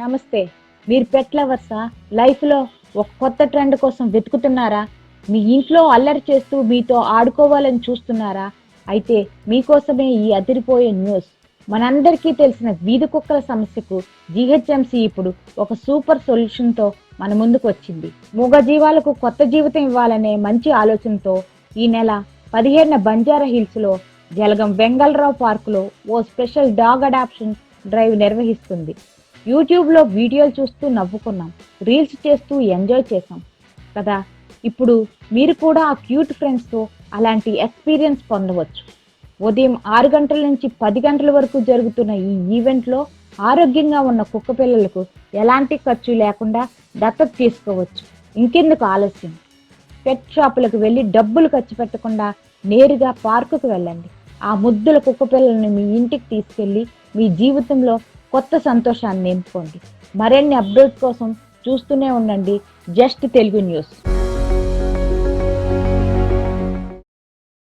నమస్తే. మీరు పెట్ లవర్సా? లైఫ్లో ఒక కొత్త ట్రెండ్ కోసం వెతుకుతున్నారా? మీ ఇంట్లో అల్లరి చేస్తూ మీతో ఆడుకోవాలని చూస్తున్నారా? అయితే మీకోసమే ఈ అదిరిపోయే న్యూస్. మనందరికీ తెలిసిన వీధి కుక్కల సమస్యకు జీహెచ్ఎంసీ ఇప్పుడు ఒక సూపర్ సొల్యూషన్తో మన ముందుకు వచ్చింది. మూగ జీవాలకు కొత్త జీవితం ఇవ్వాలనే మంచి ఆలోచనతో ఈ నెల పదిహేడున బంజారా హిల్స్లో జలగం వెంగళరావు పార్కులో ఓ స్పెషల్ డాగ్ అడాప్షన్ డ్రైవ్ నిర్వహిస్తుంది. యూట్యూబ్లో వీడియోలు చూస్తూ నవ్వుకున్నాం. రీల్స్ చేస్తూ ఎంజాయ్ చేసాం కదా? ఇప్పుడు మీరు కూడా ఆ క్యూట్ ఫ్రెండ్స్తో అలాంటి ఎక్స్పీరియన్స్ పొందవచ్చు. ఉదయం ఆరు గంటల నుంచి పది గంటల వరకు జరుగుతున్న ఈ ఈవెంట్లో ఆరోగ్యంగా ఉన్న కుక్క పిల్లలకు ఎలాంటి ఖర్చు లేకుండా దత్తత తీసుకోవచ్చు. ఇంకెందుకు ఆలస్యం? పెట్ షాపులకు వెళ్ళి డబ్బులు ఖర్చు పెట్టకుండా నేరుగా పార్కుకు వెళ్ళండి. ఆ ముద్దుల కుక్క పిల్లల్ని మీ ఇంటికి తీసుకెళ్ళి మీ జీవితంలో కొత్త సంతోషాన్ని నింపుకోండి. మరిన్ని అప్డేట్ కోసం చూస్తూనే ఉండండి. Just Telugu news.